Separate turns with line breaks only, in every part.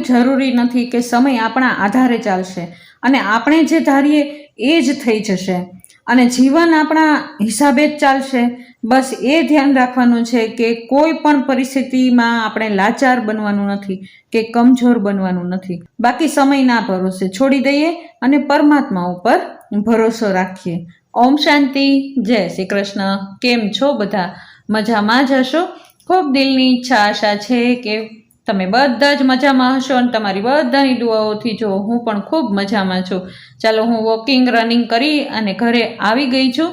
જરૂરી નથી કે સમય આપણા આધારે ચાલશે અને આપણે જે ધારીએ એ જ થઈ જશે. અને જીવન આપણા હિસાબે જ ચાલશે. બસ એ ધ્યાન રાખવાનું છે કે કોઈ પણ પરિસ્થિતિમાં આપણે લાચાર બનવાનું નથી કે કમજોર બનવાનું નથી. બાકી સમય ના ભરોસે છોડી દઈએ અને પરમાત્મા ઉપર ભરોસો રાખીએ. ઓમ શાંતિ. જય શ્રી કૃષ્ણ. કેમ છો બધા? મજામાં જ હશો? ખૂબ દિલની ઈચ્છા આશા છે કે તમે બધા જ મજામાં હશો અને તમારી બધાની દુઆઓથી જો હું પણ ખૂબ મજામાં છું. ચાલો હું વોકિંગ રનિંગ કરી અને ઘરે આવી ગઈ છું.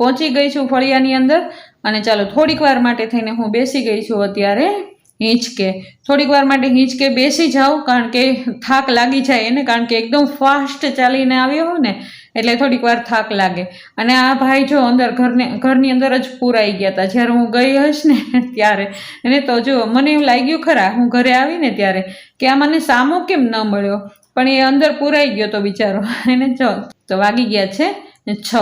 પહોંચી ગઈ છું ફળિયાની અંદર અને ચાલો થોડીક વાર માટે થઈને હું બેસી ગઈ છું અત્યારે. હિંચકે. થોડીક વાર માટે હિંચકે બેસી જાઉં કારણ કે થાક લાગી જાય એને, કારણ કે એકદમ ફાસ્ટ ચાલીને આવ્યો ને, એટલે થોડીક વાર થાક લાગે. અને આ ભાઈ જો અંદર ઘરને, ઘરની અંદર જ પૂરાઈ ગયા હતા જ્યારે હું ગઈ હશ ને ત્યારે. એને તો જો, મને એવું લાગ્યું ખરા, હું ઘરે આવીને ત્યારે, કે આ મને સામો કેમ ન મળ્યો? પણ એ અંદર પૂરાઈ ગયો તો બિચારો. એને છ તો વાગી ગયા છે છ.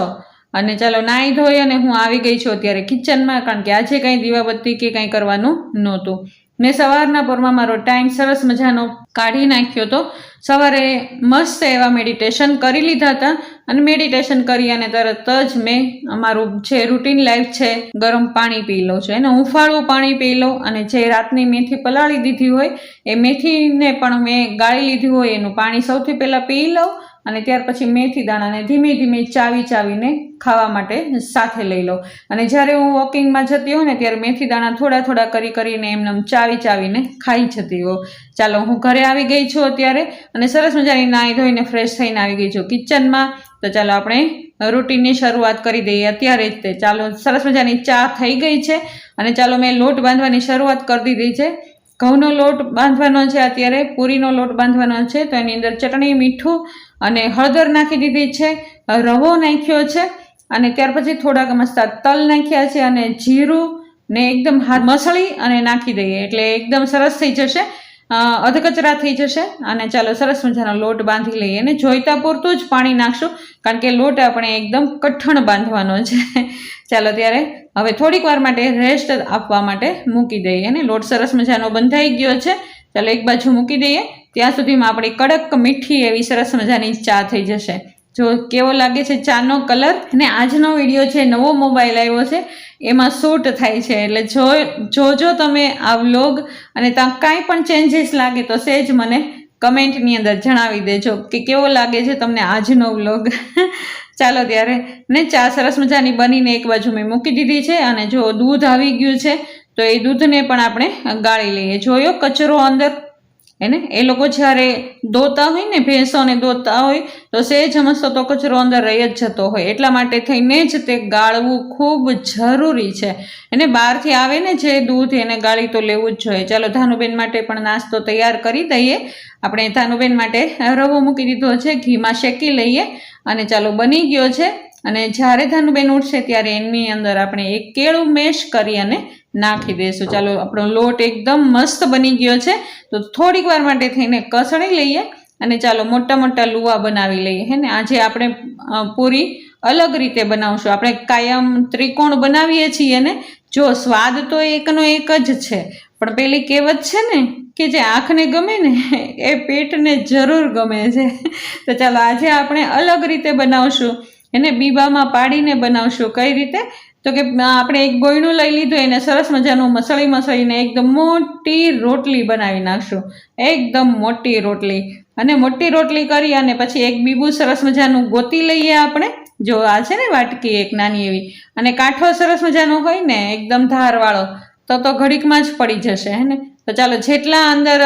અને ચાલો નાહી ધોઈ અને હું આવી ગઈ છું અત્યારે કિચનમાં કારણ કે આજે કંઈ દીવાબત્તી કે કંઈ કરવાનું નહોતું. મેં સવારના પોરમાં મારો ટાઈમ સરસ મજાનો કાઢી નાખ્યો હતો સવારે મસ્ત એવા મેડિટેશન કરી લીધા હતા અને મેડિટેશન કરી અને તરત જ મેં અમારું જે રૂટીન લાઈફ છે, ગરમ પાણી પી લઉં છું. એને હુંફાળું પાણી પી લઉં અને જે રાતની મેથી પલાળી દીધી હોય, એ મેથીને પણ મેં ગાળી લીધી હોય, એનું પાણી સૌથી પહેલાં પી લઉં અને ત્યાર પછી મેથી દાણાને ધીમે ધીમે ચાવી ચાવીને ખાવા માટે સાથે લઈ લો. અને જ્યારે હું વોકિંગમાં જતી હોઉં ને ત્યારે મેથી દાણા થોડા થોડા કરી કરીને એમને ચાવી ચાવીને ખાઈ જતી હોઉં. ચાલો, હું ઘરે આવી ગઈ છું અત્યારે અને સરસ મજાની નાહી ધોઈને ફ્રેશ થઈને આવી ગઈ છું કિચનમાં તો ચાલો, આપણે રૂટીનની શરૂઆત કરી દઈએ અત્યારે જ તે. ચાલો, સરસ મજાની ચા થઈ ગઈ છે અને ચાલો, મેં લોટ બાંધવાની શરૂઆત કરી દીધી છે. ઘઉંનો લોટ બાંધવાનો છે અત્યારે, પૂરીનો લોટ બાંધવાનો છે. તો એની અંદર ચટણી, મીઠું અને હળદર નાખી દીધી છે, રવો નાખ્યો છે અને ત્યાર પછી થોડાક મસ્તા તલ નાખ્યા છે અને જીરું ને એકદમ હાથ મસળી અને નાખી દઈએ. એટલે એકદમ સરસ થઈ જશે. અધકચરા થઈ જશે અને ચાલો સરસ મજાનો લોટ બાંધી લઈએ અને જોઈતા પૂરતું જ પાણી નાખશું કારણ કે લોટ આપણે એકદમ કઠણ બાંધવાનો છે. ચાલો ત્યારે હવે થોડીક વાર માટે રેસ્ટ આપવા માટે મૂકી દઈએ અને લોટ સરસ મજાનો બંધાઈ ગયો છે. ચાલો એક બાજુ મૂકી દઈએ. ત્યાં સુધીમાં આપણી કડક મીઠી એવી સરસ મજાની ચા થઈ જશે. જો કેવો લાગે છે ચાનો કલર? અને આજનો વીડિયો છે નવો મોબાઈલ આવ્યો છે, એમાં શૂટ થાય છે. એટલે જો, જોજો તમે આ વ્લોગ અને ત્યાં કાંઈ પણ ચેન્જીસ લાગે તો સેજ મને કમેન્ટની અંદર જણાવી દેજો કે કેવો લાગે છે તમને આજનો વ્લોગ. ચાલો ત્યારે, ને ચા સરસ મજાની બનીને એક બાજુ મેં મૂકી દીધી છે અને જો દૂધ આવી ગયું છે, તો એ દૂધને પણ આપણે ગાળી લઈએ. જોયો કચરો અંદર? એને? એ લોકો જ્યારે દોતા હોય ને, ભેંસોને દોતા હોય, તો સહેજ મસ્તો તો કચરો અંદર રહી જ જતો હોય. એટલા માટે થઈને જ તે ગાળવું ખૂબ જરૂરી છે. એને બહારથી આવે ને જે દૂધ, એને ગાળી તો લેવું જ જોઈએ. ચાલો, ધાનુબેન માટે પણ નાસ્તો તૈયાર કરી દઈએ. આપણે ધાનુબેન માટે રવો મૂકી દીધો છે, ઘીમાં શેકી લઈએ. અને ચાલો, બની ગયો છે. અને જ્યારે ધાનુબેન ઉઠશે, ત્યારે એની અંદર આપણે એક કેળું મેશ કરી અને નાખી દઈશું. ચાલો, આપણો લોટ એકદમ મસ્ત બની ગયો છે. તો થોડીક વાર માટે થઈને કસણી લઈએ અને ચાલો, મોટા મોટા લુવા બનાવી લઈએ, હે ને? આજે આપણે પૂરી અલગ રીતે બનાવશું. આપણે કાયમ ત્રિકોણ બનાવીએ છીએ ને? જો, સ્વાદ તો એકનો એક જ છે. પણ પેલી કહેવત છે ને કે જે આંખને ગમે ને, એ પેટને જરૂર ગમે છે. તો ચાલો, આજે આપણે અલગ રીતે બનાવશું. એને બીબામાં પાડીને બનાવશું. કઈ રીતે? તો કે આપણે એક ગોયણું લઈ લીધું, એને સરસ મજાનું મસળી મસળીને એકદમ મોટી રોટલી બનાવી નાખશું. એકદમ મોટી રોટલી. અને મોટી રોટલી કરી અને પછી એક બીબું સરસ મજાનું ગોતી લઈએ આપણે. જો આ છે ને વાટકી એક નાની એવી. અને કાંઠો સરસ મજાનો હોય ને, એકદમ ધારવાળો, તો તો ઘડીકમાં જ પડી જશે, હે ને? તો ચાલો, જેટલા અંદર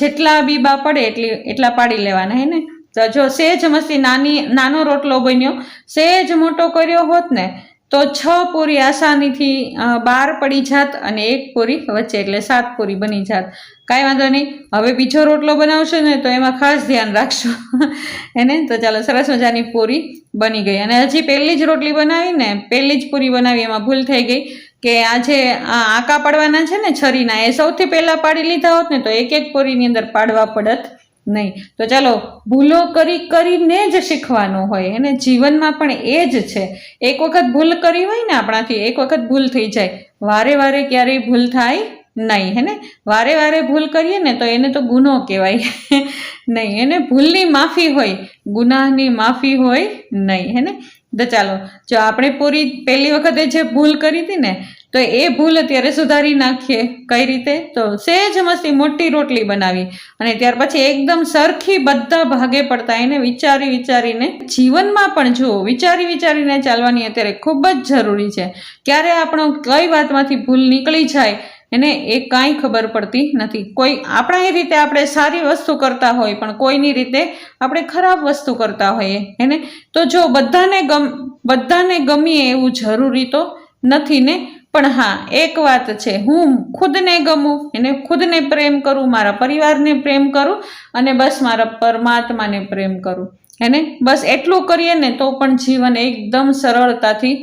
જેટલા બીબા પડે એટલી, એટલા પાડી લેવાના, હે ને? તો જો સેજ મસ્તી નાની, નાનો રોટલો બન્યો. સેજ મોટો કર્યો હોત ને તો છ પૂરી આસાનીથી બાર પડી જાત અને એક પૂરી વચ્ચે, એટલે સાત પૂરી બની જાત. કાંઈ વાંધો નહીં. હવે બીજો રોટલો બનાવશો ને, તો એમાં ખાસ ધ્યાન રાખશો. એને? તો ચાલો, સરસ મજાની પૂરી બની ગઈ. અને હજી પહેલી જ રોટલી બનાવી ને, પહેલી જ પૂરી બનાવી, એમાં ભૂલ થઈ ગઈ કે આજે આ આંકા પાડવાના છે ને છરીના, એ સૌથી પહેલાં પાડી લીધા હોત ને, તો એક એક પૂરીની અંદર પાડવા પડત. નહીં. તો ચાલો, ભૂલો કરી કરીને જ શીખવાનું હોય. અને જીવનમાં પણ એ જ છે. એક વખત ભૂલ કરી હોય ને આપણાથી, એક વખત ભૂલ થઈ જાય. વારે વારે ક્યારેય ભૂલ થાય નહીં, હે ને? વારે વારે ભૂલ કરીએ ને તો એને તો ગુનો કહેવાય. નહીં, એને ભૂલની માફી હોય. ગુનાહની માફી હોય નહીં, હે ને? તો ચાલો, જો આપણે પૂરી પહેલી વખતે જે ભૂલ કરી હતી ને તો એ ભૂલ અત્યારે સુધારી નાખીએ. કઈ રીતે? તો સહેજ મસ્તી મોટી રોટલી બનાવી. અને ત્યાર પછી એકદમ સરખી બધા ભાગે પડતા એને વિચારી વિચારીને જીવનમાં પણ જુઓ, વિચારી વિચારીને ચાલવાની અત્યારે ખૂબ જ જરૂરી છે. ક્યારે આપણો કઈ વાતમાંથી ભૂલ નીકળી જાય એને એ કાંઈ ખબર પડતી નથી. કોઈ આપણા એ રીતે આપણે સારી વસ્તુ કરતા હોય, પણ કોઈની રીતે આપણે ખરાબ વસ્તુ કરતા હોઈએ, એને? તો જો બધાને ગમ, બધાને ગમીએ એવું જરૂરી તો નથી ને? પણ હા, એક વાત છે, હું ખુદને ગમું, એને ખુદને પ્રેમ કરું, મારા પરિવારને પ્રેમ કરું અને બસ મારા પરમાત્માને પ્રેમ કરું. એને બસ એટલું કરીએ ને તો પણ જીવન એકદમ સરળતાથી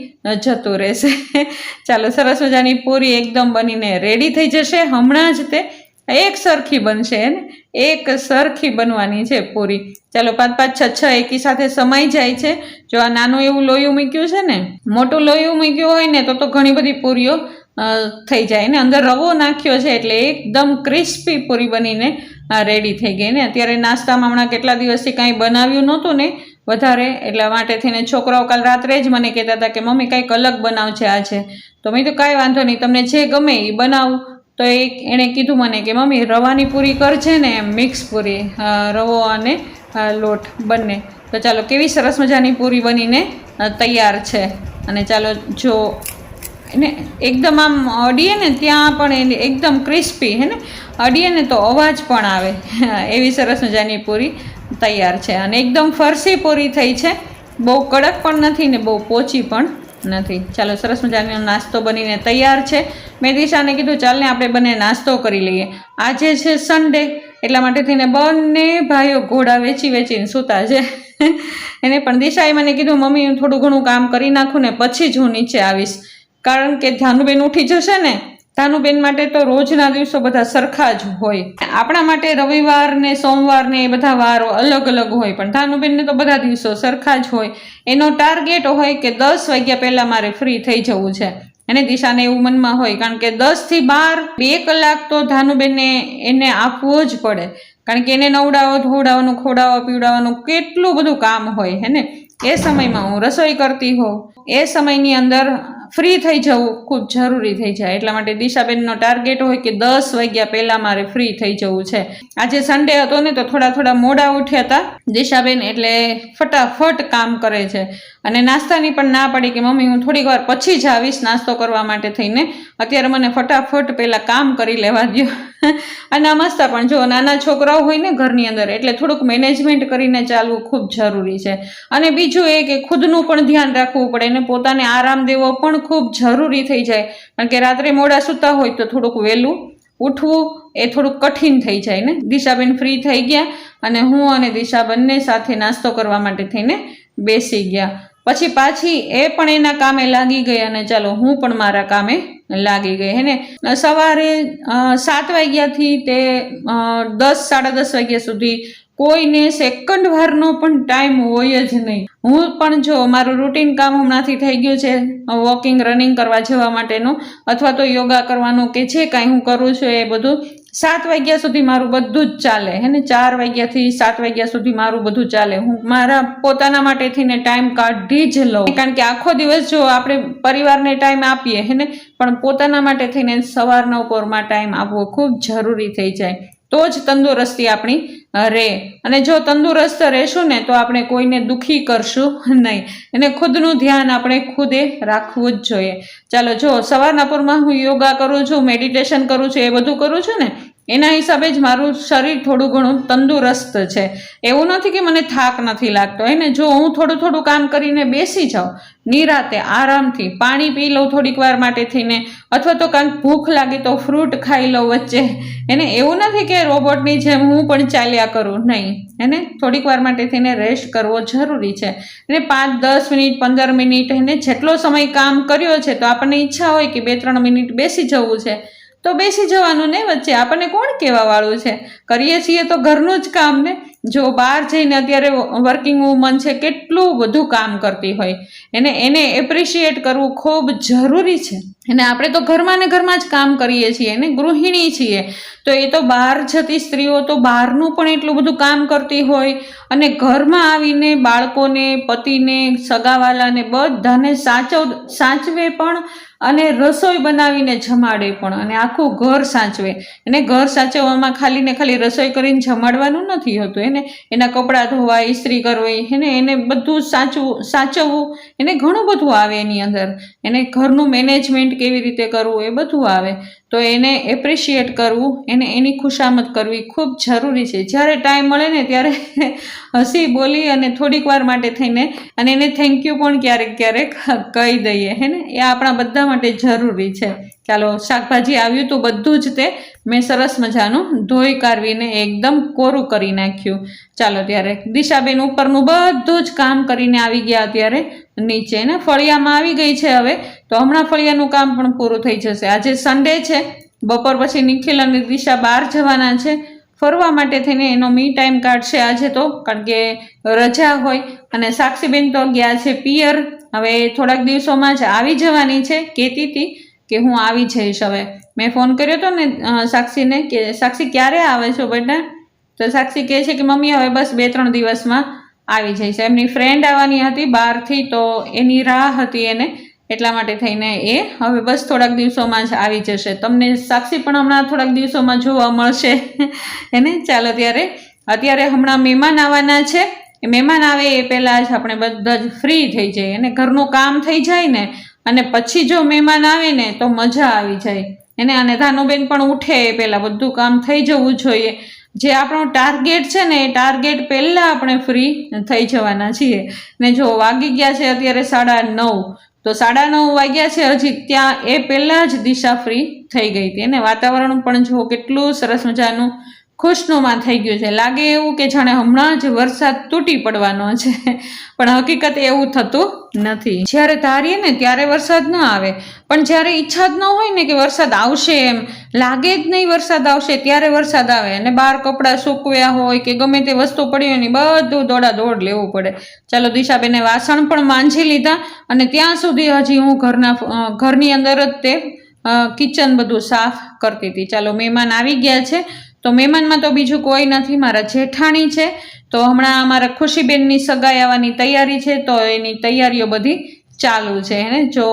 જતું રહેશે. ચાલો, સરસ મજાની પૂરી એકદમ બનીને રેડી થઈ જશે. હમણાં જ તે એક સરખી બનશે એને એક સરખી બનવાની છે પૂરી. ચાલો પાંચ પાંચ, છ છ એકી સાથે સમાઈ જાય છે. જો આ નાનું એવું લોયું મૂક્યું છે ને, મોટું લોયું મૂક્યું હોય ને, તો તો ઘણી બધી પૂરીઓ થઈ જાય ને. અંદર રવો નાખ્યો છે એટલે એકદમ ક્રિસ્પી પૂરી બનીને રેડી થઈ ગઈ ને. અત્યારે નાસ્તામાં હમણાં કેટલા દિવસથી કાંઈ બનાવ્યું નહોતું ને, વધારે. એટલા માટે થઈને છોકરાઓ કાલ રાત્રે જ મને કહેતા હતા કે, મમ્મી, કંઈક અલગ બનાવશે આજે. તો મેં તો કાંઈ વાંધો નહીં. તમને જે ગમે એ બનાવું. તો એ એણે કીધું મને કે, મમ્મી, રવાની પૂરી કરજે ને એમ મિક્સ પૂરી રવો અને લોટ બંને. તો ચાલો, કેવી સરસ મજાની પૂરી બનીને તૈયાર છે. અને ચાલો, જો, એને એકદમ આમ અડીએ ને ત્યાં પણ એને એકદમ ક્રિસ્પી, હે ને? અડીએ ને તો અવાજ પણ આવે. એવી સરસ મજાની પૂરી તૈયાર છે. અને એકદમ ફરસી પૂરી થઈ છે. બહુ કડક પણ નથી ને બહુ પોચી પણ નથી. ચાલો, સરસ મજાનો નાસ્તો બનીને તૈયાર છે. મેં દિશાને કીધું, ચાલને આપણે બંને નાસ્તો કરી લઈએ. આજે છે સન્ડે એટલા માટે થઈને બંને ભાઈઓ ઘોડા વેચી વેચીને સૂતા છે. એને પણ દિશાએ મને કીધું, મમ્મી, હું થોડું ઘણું કામ કરી નાખું ને પછી જ હું નીચે આવીશ. કારણ કે ધ્યાનુબેન ઉઠી જશે ને ધાનુબેન માટે તો રોજના દિવસો બધા સરખા જ હોય. આપણા માટે રવિવાર ને સોમવાર ને એ બધા વારો અલગ અલગ હોય, પણ ધાનુબેનને તો બધા દિવસો સરખા જ હોય. એનો ટાર્ગેટ હોય કે દસ વાગ્યા પહેલાં મારે ફ્રી થઈ જવું છે. અને દિશાને એવું મનમાં હોય, કારણ કે દસથી બાર બે કલાક તો ધાનુબેનને એને આપવો જ પડે. કારણ કે એને નવડાવો, ધોવડાવવાનું, ખોડાવવા, પીવડાવવાનું કેટલું બધું કામ હોય, હે ને? એ સમયમાં હું રસોઈ કરતી હોઉં. એ સમયની અંદર ફ્રી થઈ જવું ખૂબ જરૂરી થઈ જાય. એટલા માટે દિશાબેનનો ટાર્ગેટ હોય કે દસ વાગ્યા પહેલાં મારે ફ્રી થઈ જવું છે. આજે સન્ડે હતો ને તો થોડા થોડા મોડા ઉઠ્યા હતા. દિશાબેન એટલે ફટાફટ કામ કરે છે. અને નાસ્તાની પણ ના પડી કે, મમ્મી, હું થોડીક વાર પછી જ આવીશ નાસ્તો કરવા માટે થઈને. અત્યારે મને ફટાફટ પહેલાં કામ કરી લેવા દો અને મસ્ત પણ જો નાના છોકરાઓ હોય ને ઘરની અંદર, એટલે થોડુંક મેનેજમેન્ટ કરીને ચાલવું ખૂબ જરૂરી છે. અને બીજું એ કે, ખુદનું પણ ધ્યાન રાખવું પડે અને પોતાને આરામ દેવો પણ ખૂબ જરૂરી થઈ જાય. કારણ કે રાત્રે મોડા સૂતા હોય તો થોડુંક વહેલું ઉઠવું એ થોડુંક કઠિન થઈ જાય ને. દિશાબેન ફ્રી થઈ ગયા અને હું અને દિશા બંને સાથે નાસ્તો કરવા માટે થઈને બેસી ગયા. પછી પાછી એ પણ એના કામે લાગી ગઈ અને ચાલો હું પણ મારા કામે લાગી ગઈ, હે ને? સવારે સાત વાગ્યાથી તે દસ, સાડા દસ વાગ્યા સુધી કોઈને સેકન્ડ વારનો પણ ટાઈમ હોય જ નહીં. હું પણ જો મારું રૂટીન કામ હમણાંથી થઈ ગયું છે વોકિંગ રનિંગ કરવા જવા માટેનું, અથવા તો યોગા કરવાનું કે જે કાંઈ હું કરું છું એ બધું, સાત વાગ્યા સુધી મારું બધું જ ચાલે. હે ને? ચાર વાગ્યાથી સાત વાગ્યા સુધી મારું બધું ચાલે. હું મારા પોતાના માટેથી ને ટાઈમ કાઢી જ લઉં. કારણ કે આખો દિવસ જો આપણે પરિવારને ટાઈમ આપીએ, હે ને? પણ પોતાના માટે થઈને સવારના ઉપરમાં ટાઈમ આપવો ખૂબ જરૂરી થઈ જાય. તો જ તંદુરસ્તી આપણી રહે અને જો તંદુરસ્ત રહેશું ને, તો આપણે કોઈને દુઃખી કરશું નહીં. અને ખુદનું ધ્યાન આપણે ખુદે રાખવું જ જોઈએ. ચાલો, જો સવારના પૂરમાં હું યોગા કરું છું, મેડિટેશન કરું છું, એ બધું કરું છું ને એના હિસાબે જ મારું શરીર થોડું ઘણું તંદુરસ્ત છે. એવું નથી કે મને થાક નથી લાગતો. એને જો હું થોડું થોડું કામ કરીને બેસી જાઉં, નિરાતે આરામથી પાણી પી લઉં થોડીક વાર માટે થઈને, અથવા તો કાંઈક ભૂખ લાગી તો ફ્રૂટ ખાઈ લઉં વચ્ચે. એને એવું નથી કે રોબોટની જેમ હું પણ ચાલ્યા કરું. નહીં. એને થોડીક વાર માટે થઈને રેસ્ટ કરવો જરૂરી છે. એને પાંચ, દસ મિનિટ, પંદર મિનિટ, એને જેટલો સમય કામ કર્યો છે, તો આપણને ઈચ્છા હોય કે બે, ત્રણ મિનિટ બેસી જવું છે. તો બેસી જવાનું ને વચ્ચે. આપણને કોણ કહેવા વાળું છે? કરીએ છીએ તો ઘરનું જ કામ ને? જો બહાર જઈને અત્યારે વર્કિંગ વુમન છે, કેટલું બધું કામ કરતી હોય. એને એને એપ્રિશિએટ કરવું ખૂબ જરૂરી છે. અને આપણે તો ઘરમાં ને ઘરમાં જ કામ કરીએ છીએ એને ગૃહિણી છીએ. તો એ તો બહાર જતી સ્ત્રીઓ તો બહારનું પણ એટલું બધું કામ કરતી હોય. અને ઘરમાં આવીને બાળકોને, પતિને, સગાવાલાને બધાને સાચવ, સાચવે પણ અને રસોઈ બનાવીને જમાડે પણ. અને આખું ઘર સાચવે. એને ઘર સાચવવામાં ખાલી ને ખાલી રસોઈ કરીને જમાડવાનું નથી હોતું. એને એના કપડાં ધોવા, ઇસ્ત્રી કરવી એને એને બધું સાચવું, સાચવવું, એને ઘણું બધું આવે એની અંદર. એને ઘરનું મેનેજમેન્ટ કેવી રીતે કરવું એ બધું આવે. તો એને એપ્રિશિએટ કરવું, એને એની ખુશામત કરવી ખૂબ જરૂરી છે. જ્યારે ટાઈમ મળે ને ત્યારે હસી બોલી અને થોડીક વાર માટે થઈને, અને એને થેન્ક યુ પણ ક્યારેક ક્યારેક કહી દઈએ હે ને એ આપણા બધા માટે જરૂરી છે. ચાલો, શાકભાજી આવ્યું તો બધું જ તે મેં સરસ મજાનું ધોઈ કાઢવીને એકદમ કોરું કરી નાખ્યું. ચાલો ત્યારે દિશાબેન ઉપરનું બધું જ કામ કરીને આવી ગયા અત્યારે. નીચે ને ફળિયામાં આવી ગઈ છે હવે. તો હમણાં ફળિયાનું કામ પણ પૂરું થઈ જશે. આજે સન્ડે છે. બપોર પછી નિખિલ અને દિશા બહાર જવાના છે. ફરવા માટે થઈને એનો મી ટાઈમ કાઢશે આજે તો, કારણ કે રજા હોય. અને સાક્ષીબેન તો ગયા છે પિયર. હવે થોડાક દિવસોમાં જ આવી જવાની છે, કહેતી હતી. કે હું આવી જઈશ હવે. મેં ફોન કર્યો હતો ને સાક્ષીને કે, સાક્ષી ક્યારે આવે છો બેટા? તો સાક્ષી કહે છે કે મમ્મી હવે બસ બે ત્રણ દિવસમાં આવી જઈશ. એમની ફ્રેન્ડ આવવાની હતી બહારથી તો એની રાહ હતી એને, એટલા માટે થઈને એ હવે બસ થોડાક દિવસોમાં જ આવી જશે. તમને સાક્ષી પણ હમણાં થોડાક દિવસોમાં જોવા મળશે. એને ચાલો ત્યારે અત્યારે હમણાં મહેમાન આવવાના છે. એ મહેમાન આવે એ પહેલાં જ આપણે બધા જ ફ્રી થઈ જઈએ. અને ઘરનું કામ થઈ જાય ને અને પછી જો મહેમાન આવે ને તો મજા આવી જાય. એને અને ધાનુબેન પણ ઉઠે એ પહેલાં બધું કામ થઈ જવું જોઈએ. જે આપણો ટાર્ગેટ છે ને એ ટાર્ગેટ પહેલાં આપણે ફ્રી થઈ જવાના છીએ. ને જો વાગી ગયા છે અત્યારે સાડા નવ, તો સાડા નવ વાગ્યા છે હજી ત્યાં એ પહેલાં જ દિશા ફ્રી થઈ ગઈ હતી. અને વાતાવરણ પણ જુઓ કેટલું સરસ મજાનું ખુશનુમા થઈ ગયું છે. લાગે એવું કે જાણે હમણાં જ વરસાદ તૂટી પડવાનો છે. પણ હકીકત એવું થતું નથી. જ્યારે ધારીએ ને ત્યારે વરસાદ ન આવે. પણ જ્યારે ઈચ્છા જ ન હોય ને કે વરસાદ આવશે એમ, લાગે જ નહીં વરસાદ આવશે ત્યારે વરસાદ આવે. અને બહાર કપડાં સૂકવ્યા હોય કે ગમે તે વસ્તુ પડી હોય ને બધું દોડા દોડ લેવું પડે. ચાલો દિશાબેને વાસણ પણ માંજી લીધા અને ત્યાં સુધી હજી હું ઘરના ઘરની અંદર જ તે કિચન બધું સાફ કરતી હતી. ચાલો મહેમાન આવી ગયા છે. તો મહેમાનમાં તો બીજું કોઈ નથી, મારા જેઠાણી છે. તો હમણાં અમારા ખુશીબેનની સગાઈ આવવાની તૈયારી છે, તો એની તૈયારીઓ બધી ચાલુ છે, હે જો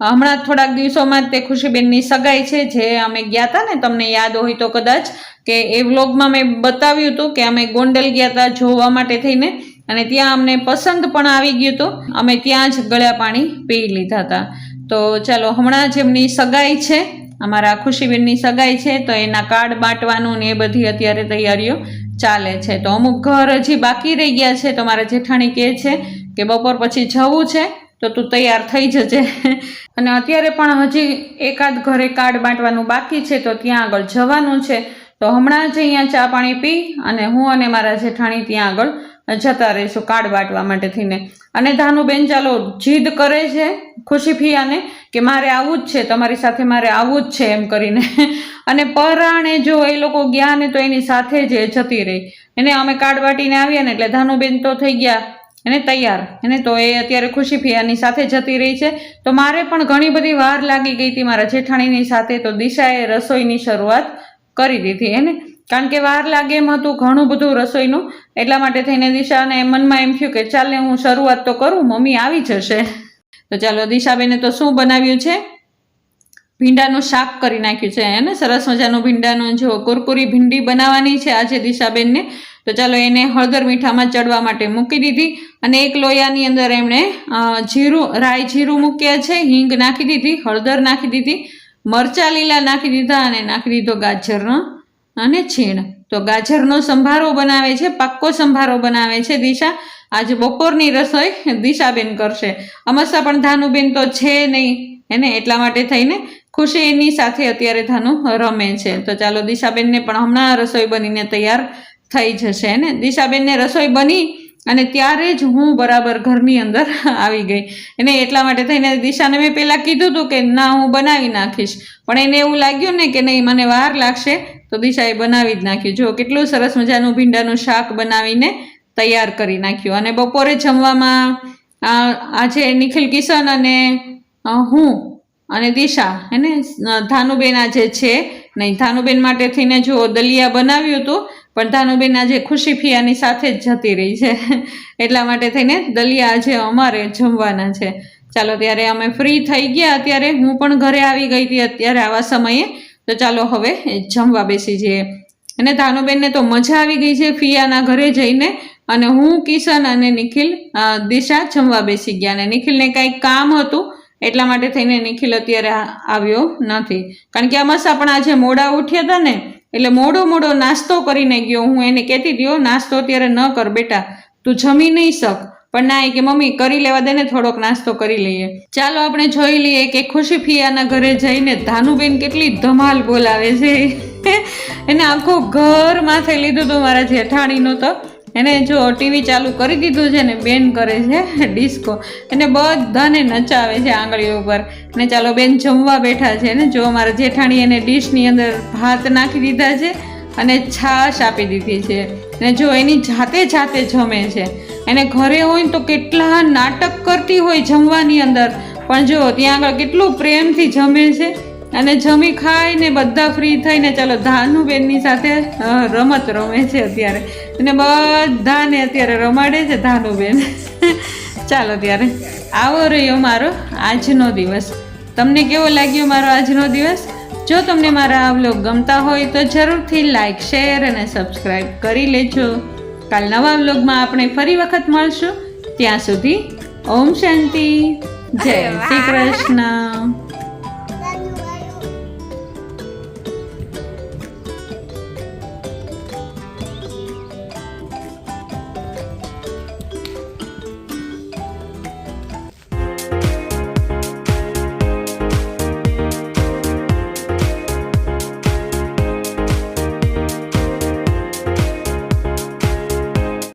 હમણાં થોડાક દિવસોમાં તે ખુશીબેનની સગાઈ છે, જે અમે ગયા હતા ને, તમને યાદ હોય તો કદાચ, કે એ વ્લોગમાં મેં બતાવ્યું હતું કે અમે ગોંડલ ગયા હતા જોવા માટે થઈને, અને ત્યાં અમને પસંદ પણ આવી ગયું હતું. અમે ત્યાં જ ગળ્યા પાણી પી લીધા હતા તો ચાલો, હમણાં જ એમની સગાઈ છે. અમારા ખુશીબેનની સગાઈ છે, તો એના કાર્ડ બાંટવાનું ને એ બધી અત્યારે તૈયારીઓ ચાલે છે. તો અમુક ઘર હજી બાકી રહી ગયા છે, તો મારા જેઠાણી કહે છે કે બપોર પછી જવું છે, તો તું તૈયાર થઈ જજે. અને અત્યારે પણ હજી એકાદ ઘરે કાર્ડ બાંટવાનું બાકી છે, તો ત્યાં આગળ જવાનું છે. તો હમણાં જ અહીંયા ચા પાણી પી અને હું અને મારા જેઠાણી ત્યાં આગળ જતા રહીશું કાર્ડ વાટવા માટે થઈને અને ધાનુબેન, ચાલો, જીદ કરે છે ખુશી ફિયાને કે મારે આવવું જ છે, તમારી સાથે મારે આવવું જ છે એમ કરીને. અને પરાણે જો એ લોકો ગયા ને તો એની સાથે જ જતી રહી. એને અમે કાર્ડ વાટીને આવ્યા ને એટલે ધાનુબેન તો થઈ ગયા. એને તૈયાર. એને તો એ અત્યારે ખુશી ફિયાની સાથે જતી રહી છે. તો મારે પણ ઘણી બધી વાર લાગી ગઈ હતી મારા જેઠાણીની સાથે. તો દિશાએ રસોઈની શરૂઆત કરી દીધી એને. કારણ કે વાર લાગે એમ હતું ઘણું બધું રસોઈનું. એટલા માટે થઈને દિશાને મનમાં એમ થયું કે ચાલે હું શરૂઆત તો કરું, મમ્મી આવી જશે. તો ચાલો દિશાબેને તો શું બનાવ્યું છે? ભીંડાનું શાક કરી નાખ્યું છે એને સરસ મજાનું ભીંડાનું જો કુરકુરી ભીંડી બનાવવાની છે આજે દિશાબેનને. તો ચાલો એને હળદર મીઠામાં ચડવા માટે મૂકી દીધી અને એક લોયાની અંદર એમણે જીરું, રાઈ જીરું મૂક્યા છે, હિંગ નાખી દીધી, હળદર નાખી દીધી, મરચાં લીલા નાખી દીધા અને નાખી દીધો ગાજરનો. અને છીણ. તો ગાજરનો સંભારો બનાવે છે, પાક્કો સંભારો બનાવે છે દિશા. આજે બપોરની રસોઈ દિશાબેન કરશે. અમસ્તા પણ ધાનુબેન તો છે નહીં એને એટલા માટે થઈને ખુશી એની સાથે અત્યારે ધાનુ રમે છે. તો ચાલો દિશાબેનને પણ હમણાં રસોઈ બનીને તૈયાર થઈ જશે ને દિશાબેનને રસોઈ બની અને ત્યારે જ હું બરાબર ઘરની અંદર આવી ગઈ. એને એટલા માટે થઈને દિશાને મેં પહેલાં કીધું હતું કે, ના, હું બનાવી નાખીશ. પણ એને એવું લાગ્યું ને કે, નહીં, મને વાર લાગશે. તો દિશાએ બનાવી જ નાખ્યું. જો, કેટલું સરસ મજાનું ભીંડાનું શાક બનાવીને તૈયાર કરી નાખ્યું. અને બપોરે જમવામાં આજે નિખિલ કિશન અને હું અને દિશા, હેને ધાનુબેન આજે છે નહીં. ધાનુબેન માટે થઈને જો દલિયા બનાવ્યું હતું, પણ ધાનુબેન આજે ખુશી ફિયાની સાથે જ જતી રહી છે. એટલા માટે થઈને દલિયા આજે અમારે જમવાના છે. ચાલો, ત્યારે અમે ફ્રી થઈ ગયા. અત્યારે હું પણ ઘરે આવી ગઈ હતી. અત્યારે આવા સમયે તો ચાલો હવે જમવા બેસી જઈએ. અને ધાનુબેનને તો મજા આવી ગઈ છે ફિયાના ઘરે જઈને. અને હું, કિશન અને નિખિલ દિશા જમવા બેસી ગયા અને નિખિલને કાંઈક કામ હતું, એટલા માટે થઈને નિખિલ અત્યારે આવ્યો નથી. કારણ કે આમાં પણ આજે મોડા ઉઠ્યા હતા ને, એટલે મોડો મોડો નાસ્તો કરીને ગયો. હું એને કહેતી ગયો નાસ્તો અત્યારે ન કર બેટા. તું જમી નહીં શક. પણ ના, એ કે મમ્મી, કરી લેવા દે ને થોડોક નાસ્તો કરી લઈએ. ચાલો, આપણે જોઈ લઈએ કે ખુશી ફિયાના ઘરે જઈને ધાનુબેન કેટલી ધમાલ બોલાવે છે. એને આખું ઘર માથે લીધું હતું મારા જેઠાણીનું તો. એને જો ટીવી ચાલુ કરી દીધું છે ને બેન કરે છે ડિસ્કો. એને બધાને નચાવે છે આંગળીઓ ઉપર. ને ચાલો, બેન જમવા બેઠા છે ને. જો મારા જેઠાણી એને ડીશની અંદર ભાત નાખી દીધા છે અને છાશ આપી દીધી છે. ને જો એની જાતે જાતે જમે છે. એને ઘરે હોય ને તો કેટલા નાટક કરતી હોય જમવાની અંદર. પણ જો, ત્યાં આગળ કેટલું પ્રેમથી જમે છે. અને જમી ખાઈને બધા ફ્રી થઈને ચાલો ધાનુબેનની સાથે રમત રમે છે અત્યારે. અને બધાને અત્યારે રમાડે છે ધાનુબેન. ચાલો ત્યારે, આવો રહ્યો મારો આજનો દિવસ. તમને કેવો લાગ્યો મારો આજનો દિવસ? જો તમને મારા આ બ્લોગ ગમતા હોય તો જરૂરથી લાઈક શેર અને સબસ્ક્રાઈબ કરી લેજો. કાલ નવા વ્લોગમાં આપણે ફરી વખત મળશું. ત્યાં સુધી ઓમ શાંતિ. જય શ્રી કૃષ્ણ.